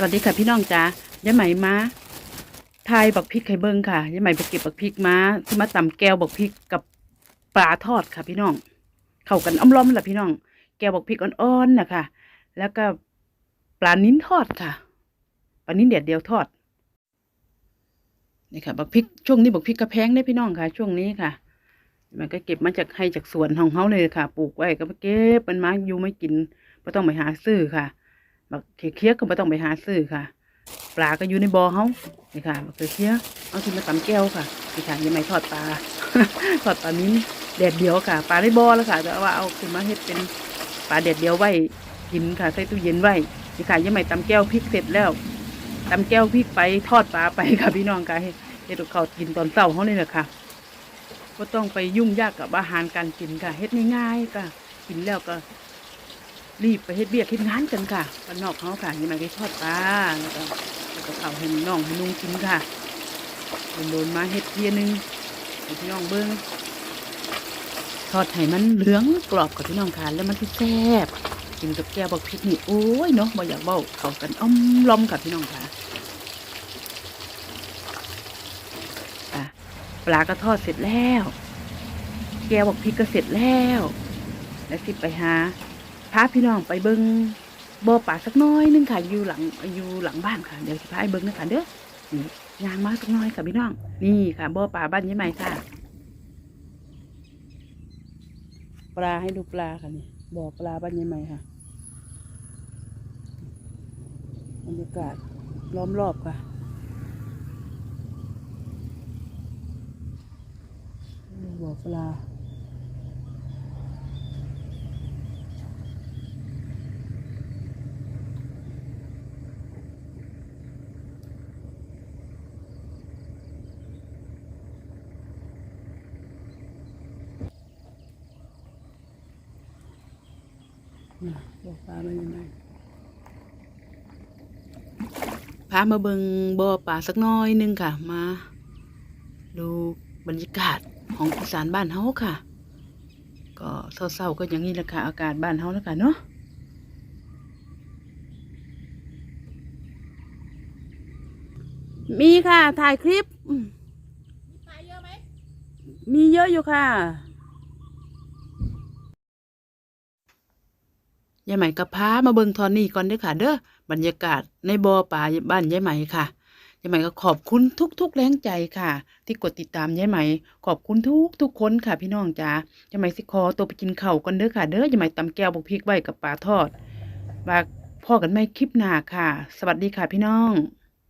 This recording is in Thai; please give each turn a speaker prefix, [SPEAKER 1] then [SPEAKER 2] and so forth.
[SPEAKER 1] สวัสดีค่ะพี่น้องจ้ายายไหมมาทายบักพริกไข่เบิ้งค่ะยายไหมไปเก็บบักพริกมาที่มาตำแก้วบักพริกกับปลาทอดค่ะ พี่น้อง เข้ากันอ้อมล้อมแหละพี่น้อง แก้วบักพริกอ่อนๆนะคะแล้วก็ปลานิ้นทอดค่ะปลานิ้นเดียดเดียวทอดนี่ค่ะบักพริกช่วงนี้บักพริกกระแพงได้พี่น้องค่ะ ช่วงนี้ค่ะ มันก็เก็บมาจากให้จากสวนของเขาเลยค่ะ ปลูกไว้ก็เก็บมันมาอยู่ไม่กินไม่ต้องไปหาซื้อค่ะ บักเขียเคี้ยก็ไม่ต้องไปหาซื้อค่ะ ปลาก็อยู่ในบ่อเขานี่ค่ะบักเขียเคี้ยเอาที่มาตำแก้วค่ะนี่ค่ะยังไม่ทอดปลาทอดปลานิ้นแดดเดียวค่ะ ปลาในบ่อแล้วค่ะแต่ว่าเอาขึ้นมาเฮ็ดเป็นปลาแดดเดียวไว้กินค่ะ ใส่ตู้เย็นไว้นี่ค่ะยังไม่ตำแก้วพริกเสร็จแล้วตำแก้วพริกไปทอดปลาไปค่ะพี่น้องค่ะเฮ็ดเฮ็ดกับเขากินตอนเช้าเขานี่แหละค่ะก็ต้องไปยุ่งยากกับอาหารการกินค่ะเฮ็ดง่ายๆค่ะกินแล้วก็ รีบไปเฮ็ดเบียกเฮ็ดงานกันค่ะบ้านนอกเขาค่ะยังไงก็ทอดปลาแล้วก็แล้วก็เผาให้น้องให้ลุงกินค่ะโดนมาเฮ็ดเทียหนึงให้พี่น้องเบิ้งทอดให้มันเหลืองกรอบกับพี่น้องค่ะแล้วมันที่แซ่บกินกับแก้วบักพริกนี่โอ้ยเนาะบ่อยากเบ้าเข้ากันอ้อมล้อมค่ะพี่น้องค่ะอะปลาก็ทอดเสร็จแล้ว แก้วบักพริกก็เสร็จแล้ว แล้วสิไปหา พาพี่น้องไปเบิงบ่อป่าสักน้อยหนึงค่ะอยู่หลังอยู่หลังบ้านค่ะเดี๋ยวสิพาไปเบิงนะคะเด้อนี่ยางมาสักน้อยค่ะพี่น้อง นี่ค่ะบ่อป่าบ้านยี่ใหม่ค่ะ ปลาให้ดูปลาค่ะนี่บ่อปลาบ้านยี่ใหม่ค่ะบรรยากาศล้อมรอบค่ะบ่อปลา บอกปลามายังไงพามาเบิงบ่อป่าสักหน้อยหนึงค่ะ มา ดูบรรยากาศของอีสานบ้านเฮาค่ะ ก็เศร้าๆก็อย่างนี้แหละค่ะ อากาศบ้านเฮาแล้วค่ะเนาะมีค่ะ ถ่ายคลิปอืม
[SPEAKER 2] ปลาเยอะไหม
[SPEAKER 1] มีเยอะอยู่ค่ะ ยายใหม่กับพามาเบิ่งทอนนี่ก่อนเด้อค่ะ เด้อบรรยากาศในบ่อป่าบ้านยายใหม่ค่ะยายใหม่ก็ขอบคุณทุก ๆ แรงใจค่ะ ที่กดติดตามยายใหม่ ขอบคุณทุกทุกคนค่ะ พี่น้องจ้ายายใหม่สิคอตัวไปกินข้าวก่อนเด้อค่ะ เด้อยายใหม่ตำแก้วบุกพริกไว้กับปลาทอดมาพ่อกันไม่คลิปหน้าค่ะ สวัสดีค่ะพี่น้อง